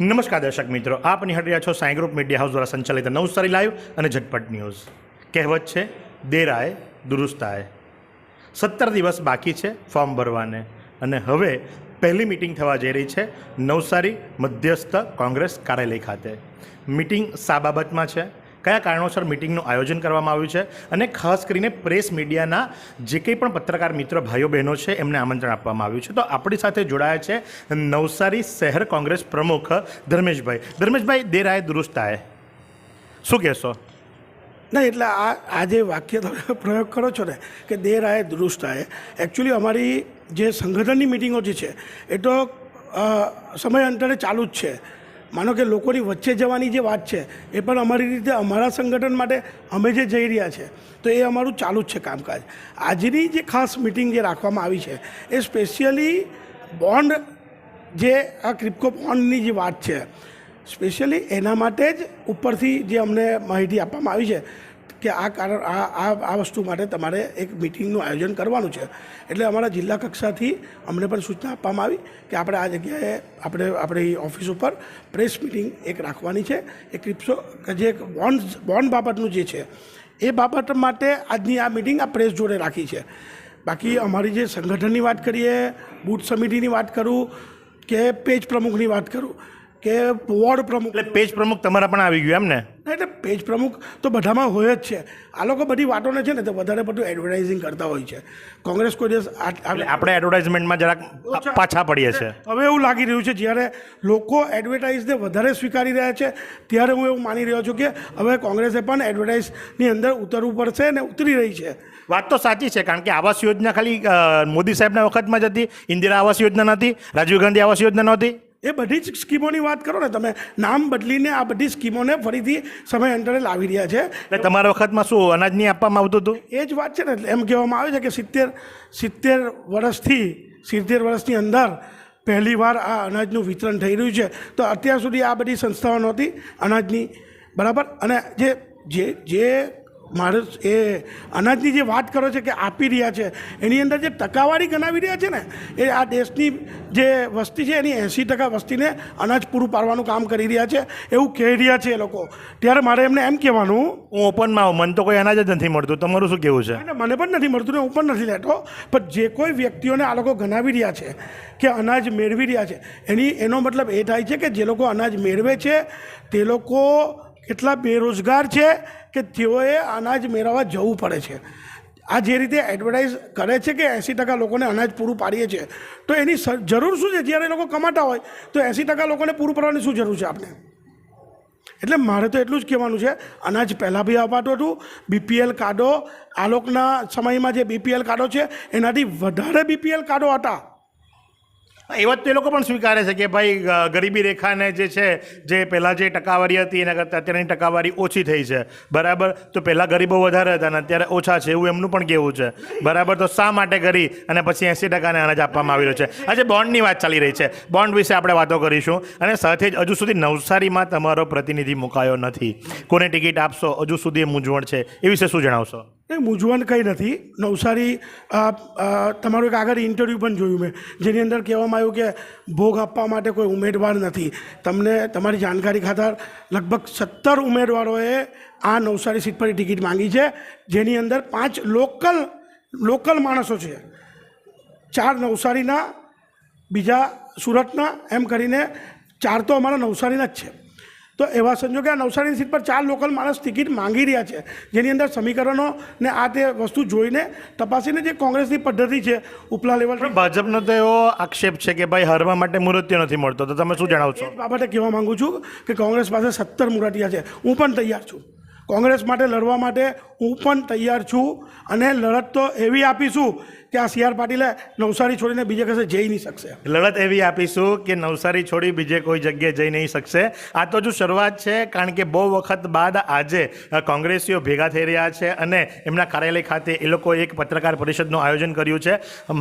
નમસ્કાર દર્શક મિત્રો, આપ નિહાળી રહ્યા છો સાંઈ ગ્રુપ મીડિયા હાઉસ દ્વારા સંચાલિત નવસારી લાઈવ અને ઝટપટ ન્યૂઝ. કહેવત છે, દેરાય દુરુસ્તાય સત્તર દિવસ બાકી છે ફોર્મ ભરવાને અને હવે પહેલી મિટિંગ થવા જઈ રહી છે નવસારી મધ્યસ્થ કોંગ્રેસ કાર્યાલય ખાતે. મિટિંગ શા બાબતમાં છે? કયા કારણોસર મિટિંગનું આયોજન કરવામાં આવ્યું છે? અને ખાસ કરીને પ્રેસ મીડિયાના જે કંઈ પણ પત્રકાર મિત્ર, ભાઈઓ, બહેનો છે, એમને આમંત્રણ આપવામાં આવ્યું છે. તો આપણી સાથે જોડાયા છે નવસારી શહેર કોંગ્રેસ પ્રમુખ ધર્મેશભાઈ. ધર્મેશભાઈ દેર આય દુરુસ્ત આય. શું કહેશો? ના, એટલે આ આ જે વાક્ય તમે પ્રયોગ કરો છો ને, કે દેર આય દુરુસ્ત આય એકચ્યુઅલી અમારી જે સંગઠનની મિટિંગો જે છે, એ તો સમય અંતરે ચાલુ જ છે. માનો કે લોકોની વચ્ચે જવાની જે વાત છે, એ પણ અમારી રીતે અમારા સંગઠન માટે અમે જે જઈ રહ્યા છે, તો એ અમારું ચાલુ જ છે કામકાજ. આજની જે ખાસ મિટિંગ જે રાખવામાં આવી છે, એ સ્પેશિયલી બોન્ડ જે આ ક્રિપ્કો બોન્ડની જે વાત છે, સ્પેશિયલી એના માટે જ ઉપરથી જે અમને માહિતી આપવામાં આવી છે કે આ કારણ આ આ આ વસ્તુ માટે તમારે એક મિટિંગનું આયોજન કરવાનું છે. એટલે અમારા જિલ્લા કક્ષાથી અમને પણ સૂચના આપવામાં આવી કે આપણે આ જગ્યાએ આપણે આપણી ઓફિસ ઉપર પ્રેસ મિટિંગ એક રાખવાની છે. એ ક્રિપ્સો કે જે બોન્ડ બોન્ડ બાબતનું જે છે, એ બાબત માટે આજની આ મિટિંગ આ પ્રેસ જોડે રાખી છે. બાકી અમારી જે સંગઠનની વાત કરીએ, બૂથ સમિતિની વાત કરું કે પેજ પ્રમુખની વાત કરું કે વોર્ડ પ્રમુખ. એટલે પેજ પ્રમુખ તમારા પણ આવી ગયું એમ ને? એટલે પેજ પ્રમુખ તો બધામાં હોય જ છે. આ લોકો બધી વાતોને છે ને તો વધારે બધું એડવર્ટાઇઝિંગ કરતા હોય છે. કોંગ્રેસ કોઈ દિવસ આપણે એડવર્ટાઇઝમેન્ટમાં જરાક પાછા પડીએ છીએ. હવે એવું લાગી રહ્યું છે જ્યારે લોકો એડવર્ટાઇઝને વધારે સ્વીકારી રહ્યા છે ત્યારે હું એવું માની રહ્યો છું કે હવે કોંગ્રેસે પણ એડવર્ટાઇઝની અંદર ઉતરવું પડશે અને ઉતરી રહી છે. વાત તો સાચી છે કારણ કે આવાસ યોજના ખાલી મોદી સાહેબના વખતમાં જ હતી ઇન્દિરા આવાસ યોજના નથી રાજીવ ગાંધી આવાસ યોજના નહોતી. એ બધી જ સ્કીમોની વાત કરો ને તમે નામ બદલીને આ બધી સ્કીમોને ફરીથી સમય અંતરે લાવી રહ્યા છે. એટલે તમારા વખતમાં શું અનાજ નહીં આપવામાં આવતું હતું? એ જ વાત છે ને એમ કહેવામાં આવે છે કે સિત્તેર સિત્તેર વર્ષથી સિત્તેર વર્ષની અંદર પહેલીવાર આ અનાજનું વિતરણ થઈ રહ્યું છે. તો અત્યાર સુધી આ બધી સંસ્થાઓ નહોતી અનાજની બરાબર? અને જે જે જે મારે એ અનાજની જે વાત કરો છે કે આપી રહ્યા છે એની અંદર જે ટકાવારી ગણાવી રહ્યા છે ને એ આ દેશની જે વસ્તી છે એની એંસી ટકા વસ્તીને અનાજ પૂરું પાડવાનું કામ કરી રહ્યા છે એવું કહી રહ્યા છે એ લોકો. ત્યારે મારે એમને એમ કહેવાનું હું ઓપનમાં આવું મને તો કોઈ અનાજ જ નથી મળતું. તમારું શું કહેવું છે? મને પણ નથી મળતું ને હું પણ નથી લેતો. પણ જે કોઈ વ્યક્તિઓને આ લોકો ગણાવી રહ્યા છે કે અનાજ મેળવી રહ્યા છે એની એનો મતલબ એ થાય છે કે જે લોકો અનાજ મેળવે છે તે લોકો કેટલા બેરોજગાર છે કે તેઓએ અનાજ મેળવવા જવું પડે છે. આ જે રીતે એડવર્ટાઇઝ કરે છે કે એંસી ટકા લોકોને અનાજ પૂરું પાડીએ છીએ, તો એની જરૂર શું છે? જ્યારે લોકો કમાતા હોય, તો એંસી ટકા લોકોને પૂરું પાડવાની શું જરૂર છે આપણે એટલે મારે તો એટલું જ કહેવાનું છે, અનાજ પહેલાં બી અપાતું હતું બીપીએલ કાર્ડો, આ લોકના સમયમાં જે બીપીએલ કાર્ડો છે, એનાથી વધારે બીપીએલ કાર્ડો હતા. એ વાત તો એ લોકો પણ સ્વીકારે છે કે ભાઈ ગરીબી રેખાને જે છે, જે પહેલાં જે ટકાવારી હતી, એના કરતાં અત્યારની ટકાવારી ઓછી થઈ છે. બરાબર? તો પહેલાં ગરીબો વધારે હતા અને અત્યારે ઓછા છે, એવું એમનું પણ કહેવું છે. બરાબર? તો શા માટે કરી અને પછી એંસી ટકાને અનાજ આપવામાં આવી રહ્યો છે. આજે બોન્ડની વાત ચાલી રહી છે. બોન્ડ વિશે આપણે વાતો કરીશું. અને સાથે જ હજુ સુધી નવસારીમાં તમારો પ્રતિનિધિ મુકાયો નથી. કોને ટિકિટ આપશો? હજુ સુધી મૂંઝવણ છે. એ વિશે શું જણાવશો? એ મૂંઝવણ કંઈ નથી. નવસારી તમારું એક આગળ ઇન્ટરવ્યૂ પણ જોયું મેં. જેની અંદર કહેવામાં આવ્યું કે ભોગ આપવા માટે કોઈ ઉમેદવાર નથી. તમને, તમારી જાણકારી ખાતર લગભગ સત્તર ઉમેદવારોએ આ નવસારી સીટ પર ટિકિટ માંગી છે, જેની અંદર પાંચ લોકલ લોકલ માણસો છે. ચાર નવસારીના, બીજા સુરતના, એમ કરીને ચાર તો અમારા નવસારીના જ છે. તો એવા સંજોગે આ નવસારીની સીટ પર ચાર લોકલ માણસ ટિકિટ માંગી રહ્યા છે. જેની અંદર સમીકરણો ને આ તે વસ્તુ જોઈને તપાસીને જે કોંગ્રેસની પદ્ધતિ છે ઉપલા લેવલ ભાજપનો તો એવો આક્ષેપ છે કે ભાઈ હરવા માટે મૃત્યુ નથી મળતો. તો તમે શું જણાવશો બાબતે કહેવા માંગુ છું કે કોંગ્રેસ પાસે સત્તર મુરાટિયા છે. હું પણ તૈયાર છું. કોંગ્રેસ માટે લડવા માટે હું પણ તૈયાર છું અને લડત તો એવી આપીશું કે આ સી આર પાટીલે નવસારી છોડીને બીજે કશે જઈ નહીં શકશે. લડત એવી આપીશું કે નવસારી છોડી બીજે કોઈ જગ્યાએ જઈ નહીં શકશે. આ તો જો શરૂઆત છે કારણ કે બહુ વખત બાદ આજે કોંગ્રેસીઓ ભેગા થઈ રહ્યા છે અને એમના કાર્યાલય ખાતે એ લોકો એક પત્રકાર પરિષદનું આયોજન કર્યું છે.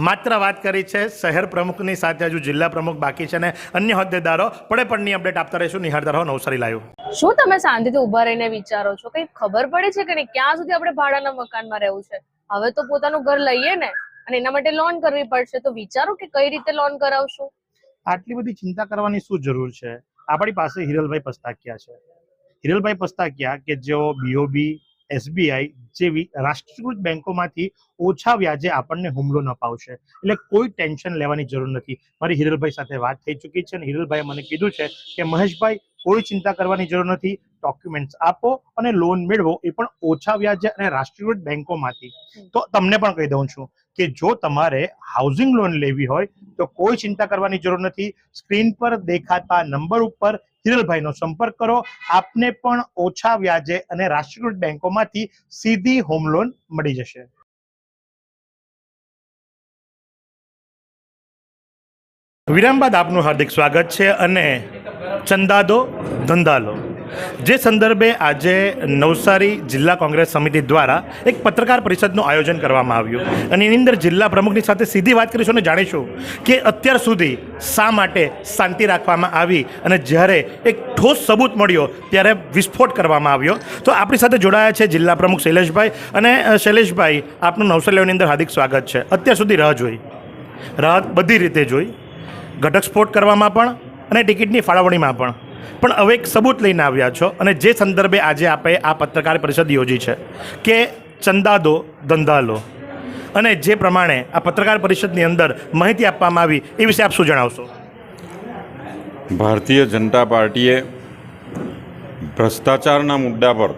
માત્ર વાત કરી છે શહેર પ્રમુખની સાથે હજુ જિલ્લા પ્રમુખ બાકી છે અને અન્ય હોદ્દેદારો. પડે પડની અપડેટ આપતા રહીશું. નિહાળતા રહો નવસારી લાઈવ. શું તમે શાંતિથી ઊભા રહીને વિચારો છો? કઈ ખબર પડે છે કે નહીં? ક્યાં સુધી આપણે ભાડાના મકાનમાં રહેવું છે? હવે તો પોતાનું ઘર લઈએ ને. અને એના માટે લોન કરવી પડશે. તો વિચારો કે કઈ રીતે લોન કરાવશું? આટલી બધી ચિંતા કરવાની શું જરૂર છે? આપણી પાસે હિરલભાઈ પસ્તાકિયા છે. હિરલભાઈ પસ્તાકિયા કે જેઓ બીઓબી એસબીઆઈ જેવી રાષ્ટ્રીયકૃત બેંકોમાંથી ઓછા વ્યાજે આપણને હુમલો ન પાવશે. એટલે કોઈ ટેન્શન લેવાની જરૂર નથી. મારી હિરલભાઈ સાથે વાત થઈ ચૂકી છે અને હિરલભાઈએ મને કીધું છે કે મહેશભાઈ, કોઈ ચિંતા કરવાની જરૂર નથી. ડોક્યુમેન્ટ્સ આપો અને લોન મેળવો. એ પણ ઓછા વ્યાજે અને રાષ્ટ્રીયકૃત બેંકોમાંથી. તો તમને પણ કહી દઉં છું. કે જો તમારે હાઉસિંગ લોન લેવી હોય, તો કોઈ ચિંતા કરવાની જરૂર નથી. સ્ક્રીન પર દેખાતા નંબર ઉપર હિરલભાઈનો સંપર્ક કરો. આપને પણ ઓછા વ્યાજે અને રાષ્ટ્રીયકૃત બેંકોમાંથી સીધી હોમ લોન મળી જશે. વિરામ બાદ આપનું હાર્દિક સ્વાગત છે અને ચંદાદો ધંધાલો. જે સંદર્ભે આજે નવસારી જિલ્લા કોંગ્રેસ સમિતિ દ્વારા એક પત્રકાર પરિષદનું આયોજન કરવામાં આવ્યું. અને એની અંદર જિલ્લા પ્રમુખની સાથે સીધી વાત કરીશું અને જાણીશું કે અત્યાર સુધી શા માટે શાંતિ રાખવામાં આવી અને જ્યારે એક ઠોસ સબૂત મળ્યો ત્યારે વિસ્ફોટ કરવામાં આવ્યો. તો આપણી સાથે જોડાયા છે જિલ્લા પ્રમુખ શૈલેષભાઈ અને શૈલેષભાઈ, આપનું નવસારીઓની અંદર હાર્દિક સ્વાગત છે. અત્યાર સુધી રાહ જોઈ. રાહત બધી રીતે જોઈ. ઘટક સ્ફોટ કરવામાં પણ અને ટિકિટની ફાળવણીમાં પણ. પણ હવે એક સબૂત લઈને આવ્યા છો અને જે સંદર્ભે આજે આપણે આ પત્રકાર પરિષદ યોજી છે કે ચંદા દો ધંધા લો અને જે પ્રમાણે આ પત્રકાર પરિષદની અંદર માહિતી આપવામાં આવી, એ વિશે આપ શું જણાવશો? ભારતીય જનતા પાર્ટીએ ભ્રષ્ટાચારના મુદ્દા પર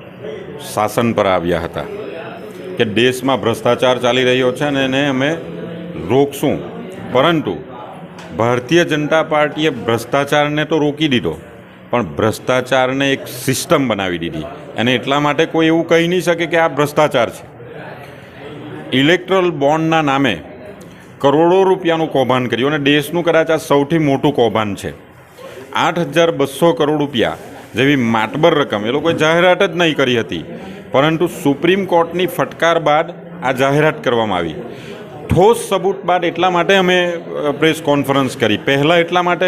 શાસન પર આવ્યા હતા કે દેશમાં ભ્રષ્ટાચાર ચાલી રહ્યો છે અને એને અમે રોકશું. પરંતુ ભારતીય જનતા પાર્ટીએ ભ્રષ્ટાચારને તો રોકી દીધો. પણ ભ્રષ્ટાચારને એક સિસ્ટમ બનાવી દીધી. અને એટલા માટે કોઈ એવું કહી નહીં શકે કે આ ભ્રષ્ટાચાર છે. ઇલેક્ટ્રલ બોન્ડના નામે કરોડો રૂપિયાનું કૌભાંડ કર્યું અને દેશનું કદાચ આ સૌથી મોટું કૌભાંડ છે. આઠ હજાર બસો કરોડ રૂપિયા જેવી માતબર રકમ એ લોકોએ જાહેરાત જ નહીં કરી હતી. પરંતુ સુપ્રીમ કોર્ટની ફટકાર બાદ આ જાહેરાત કરવામાં આવી. ઠોસ સબૂત બાદ એટલા માટે અમે પ્રેસ કોન્ફરન્સ કરી. પહેલાં એટલા માટે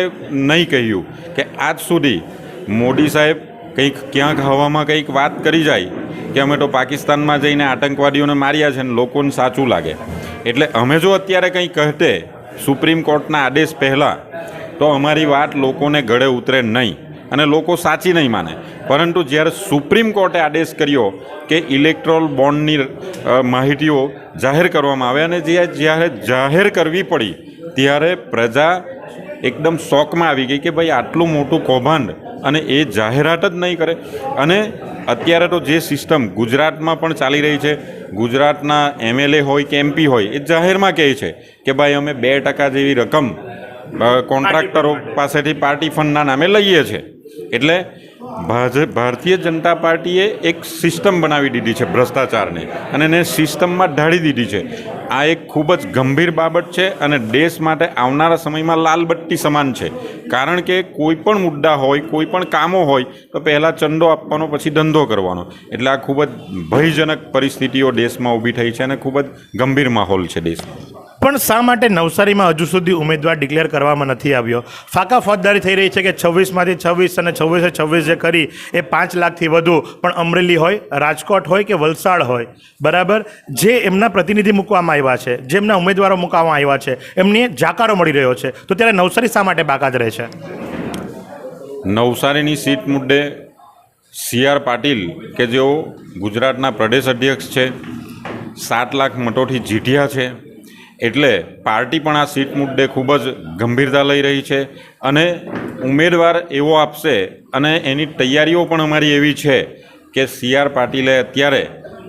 નહીં કહ્યું કે આજ સુધી મોદી સાહેબ કંઈક ક્યાંક હવામાં કંઈક વાત કરી જાય કે અમે તો પાકિસ્તાનમાં જઈને આતંકવાદીઓને માર્યા છે ને લોકોને સાચું લાગે. એટલે અમે જો અત્યારે કંઈ કહેતે, સુપ્રીમ કોર્ટના આદેશ પહેલાં, તો અમારી વાત લોકોને ગળે ઉતરે નહીં. અને લોકો સાચી નહીં માને. પરંતુ જ્યારે સુપ્રીમ કોર્ટે આદેશ કર્યો કે ઇલેક્ટ્રોલ બોન્ડની માહિતીઓ જાહેર કરવામાં આવે અને જે જ્યારે જાહેર કરવી પડી, ત્યારે પ્રજા એકદમ શોકમાં આવી ગઈ કે ભાઈ આટલું મોટું કૌભાંડ અને એ જાહેરાત જ નહીં કરે. અને અત્યારે તો જે સિસ્ટમ ગુજરાતમાં પણ ચાલી રહી છે, ગુજરાતના એમએલએ હોય કે એમપી હોય, એ જાહેરમાં કહે છે કે ભાઈ અમે બે ટકા જેવી રકમ કોન્ટ્રાક્ટરો પાસેથી પાર્ટી ફંડના નામે લઈએ છીએ એટલે ભારતીય જનતા પાર્ટીએ એક સિસ્ટમ બનાવી દીધી છે ભ્રષ્ટાચારને અને એને સિસ્ટમમાં ઢાળી દીધી છે. આ એક ખૂબ જ ગંભીર બાબત છે અને દેશ માટે આવનારા સમયમાં લાલબત્તી સમાન છે. કારણ કે કોઈ પણ મુદ્દા હોય, કોઈ પણ કામો હોય, તો પહેલાં ચંદો આપવાનો, પછી ધંધો કરવાનો. એટલે આ ખૂબ જ ભયજનક પરિસ્થિતિઓ દેશમાં ઊભી થઈ છે અને ખૂબ જ ગંભીર માહોલ છે દેશમાં. પણ શા માટે નવસારીમાં હજુ સુધી ઉમેદવાર ડિક્લેર કરવામાં નથી આવ્યો? ફાકા ફોજદારી થઈ રહી છે કે છવ્વીસમાંથી છવ્વીસ અને છવ્વીસે છવ્વીસ જે કરી, એ પાંચ લાખથી વધુ પણ અમરેલી હોય, રાજકોટ હોય કે વલસાડ હોય. બરાબર? જે એમના પ્રતિનિધિ મૂકવામાં આવ્યા છે જેમના ઉમેદવારો મૂકવામાં આવ્યા છે, એમને જાકારો મળી રહ્યો છે. તો ત્યારે નવસારી શા માટે બાકાત રહે છે? નવસારીની સીટ મુદ્દે સી આર પાટીલ કે જેઓ ગુજરાતના પ્રદેશ અધ્યક્ષ છે, સાત લાખ મતોથી જીત્યા છે. એટલે પાર્ટી પણ આ સીટ મુદ્દે ખૂબ જ ગંભીરતા લઈ રહી છે અને ઉમેદવાર એવો આપશે અને એની તૈયારીઓ પણ અમારી એવી છે કે સી આર પાટીલે અત્યારે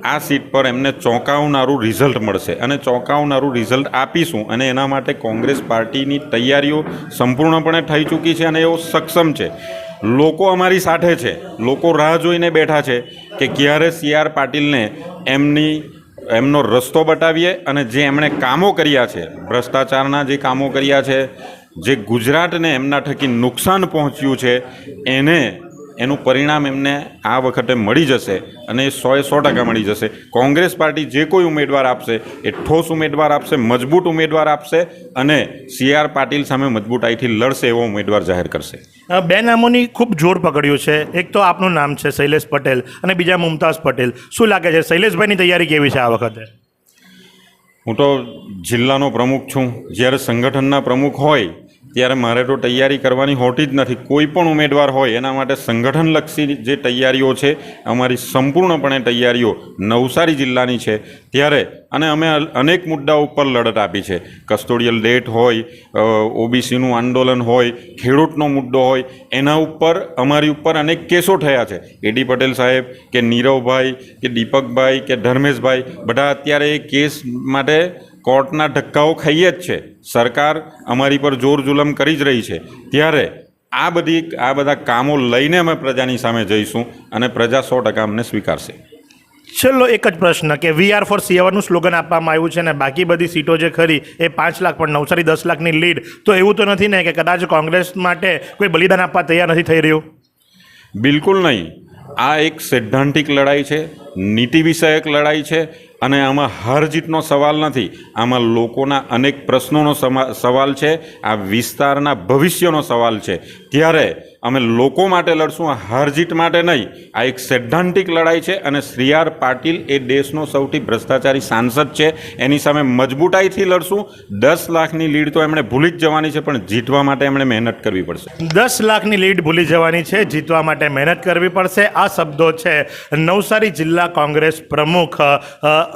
આ સીટ પર એમને ચોંકાવનારું રિઝલ્ટ મળશે અને ચોંકાવનારું રિઝલ્ટ આપીશું અને એના માટે કોંગ્રેસ પાર્ટીની તૈયારીઓ સંપૂર્ણપણે થઈ ચૂકી છે અને એઓ સક્ષમ છે. લોકો અમારી સાથે છે, લોકો રાહ જોઈને બેઠા છે કે ક્યારે સી આર પાટીલને એમની એમનો રસ્તો બતાવીએ અને જે એમણે કામો કર્યા છે, ભ્રષ્ટાચારના જે કામો કર્યા છે, જે ગુજરાતને એમના થકી નુકસાન પહોંચ્યું છે, એને એનું પરિણામ એમને આ વખતે મળી જશે અને એ સોએ સો ટકા મળી જશે. કોંગ્રેસ પાર્ટી જે કોઈ ઉમેદવાર આપશે એ ઠોસ ઉમેદવાર આપશે મજબૂત ઉમેદવાર આપશે અને સી આર પાટીલ સામે મજબૂતાઈથી લડશે એવો ઉમેદવાર જાહેર કરશે. બે નામોની ખૂબ જોર પકડ્યું છે. એક તો આપનું નામ છે શૈલેષ પટેલ અને બીજા મુમતાઝ પટેલ. શું લાગે છે શૈલેષભાઈની તૈયારી કેવી છે આ વખતે? હું તો જિલ્લાનો પ્રમુખ છું. જ્યારે સંગઠનના પ્રમુખ હોય ત્યારે મારે તો તૈયારી કરવાની હોતી જ નથી. કોઈ પણ ઉમેદવાર હોય એના માટે સંગઠનલક્ષી જે તૈયારીઓ છે, અમારી સંપૂર્ણપણે તૈયારીઓ નવસારી જિલ્લાની છે. ત્યારે અને અમે અનેક મુદ્દાઓ ઉપર લડત આપી છે. કસ્ટોડિયલ ડેટ હોય ઓબીસીનું આંદોલન હોય, ખેડૂતનો મુદ્દો હોય, એના ઉપર, અમારી ઉપર અનેક કેસો થયા છે. એડી પટેલ સાહેબ કે નીરવભાઈ કે દીપકભાઈ કે ધર્મેશભાઈ, બધા અત્યારે એ કેસ માટે કોર્ટના ધક્કાઓ ખાઈએ જ છે. સરકાર અમારી પર જોર જુલમ કરી જ રહી છે. ત્યારે આ બધી આ બધા કામો લઈને અમે પ્રજાની સામે જઈશું અને પ્રજા સો ટકા અમને સ્વીકારશે. છેલ્લો એક જ પ્રશ્ન કે વી આર ફોર સીઆવરનું સ્લોગન આપવામાં આવ્યું છે અને બાકી બધી સીટો જે ખરી એ પાંચ લાખ પણ નવસારી દસ લાખની લીડ. તો એવું તો નથી ને કે કદાચ કોંગ્રેસ માટે કોઈ બલિદાન આપવા તૈયાર નથી થઈ રહ્યું? બિલકુલ નહીં. આ એક સૈદ્ધાંતિક લડાઈ છે નીતિ વિષયક લડાઈ છે અને આમાં હાર જીતનો સવાલ નથી. આમાં લોકોના અનેક પ્રશ્નોનો સવાલ છે. આ વિસ્તારના ભવિષ્યનો સવાલ છે. ત્યારે અમે લોકો માટે લડશું હાર જીત માટે નહીં, આ એક સૈદ્ધાંતિક લડાઈ છે અને શ્રી આર પાટીલ એ દેશનો સૌથી ભ્રષ્ટાચારી સાંસદ છે. એની સામે મજબૂતાઈથી લડશું. દસ લાખની લીડ તો એમણે ભૂલી જ જવાની છે, પણ જીતવા માટે એમણે મહેનત કરવી પડશે. દસ લાખની લીડ ભૂલી જવાની છે, જીતવા માટે મહેનત કરવી પડશે. આ શબ્દો છે નવસારી જિલ્લા કોંગ્રેસ પ્રમુખ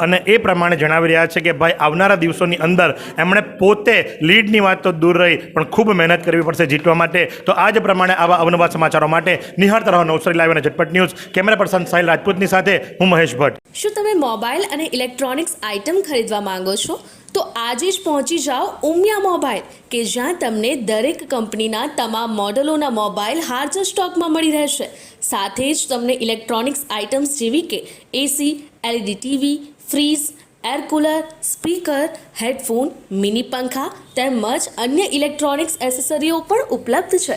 અને એ પ્રમાણે જણાવી રહ્યા છે કે ભાઈ, આવનારા દિવસોની અંદર એમણે પોતે લીડની વાત તો દૂર રહી, પણ ખૂબ મહેનત કરવી પડશે જીતવા માટે. તો આ જ પ્રમાણે આવા અવનવા સમાચારો માટે નિહાળતા રહો નવસારી લાઈવ અને ઝટપટ ન્યૂઝ. કેમેરા પર્સન સાહિલ રાજપૂતની સાથે હું મહેશ ભટ્ટ. શું તમે મોબાઈલ અને ઇલેક્ટ્રોનિક્સ આઇટમ ખરીદવા માંગો છો? તો આજે જ પહોંચી જાઓ ઉમિયા મોબાઈલ, કે જ્યાં તમને દરેક કંપનીના તમામ મોડલોના મોબાઈલ હાજર સ્ટોકમાં મળી રહેશે. સાથે જ તમને ઇલેક્ટ્રોનિક્સ આઇટમ્સ જેવી કે AC, LED TV fridge air cooler, speaker, headphone, mini પંખા તેમજ અન્ય ઇલેક્ટ્રોનિક્સ એસેસરીઓ પણ ઉપલબ્ધ છે.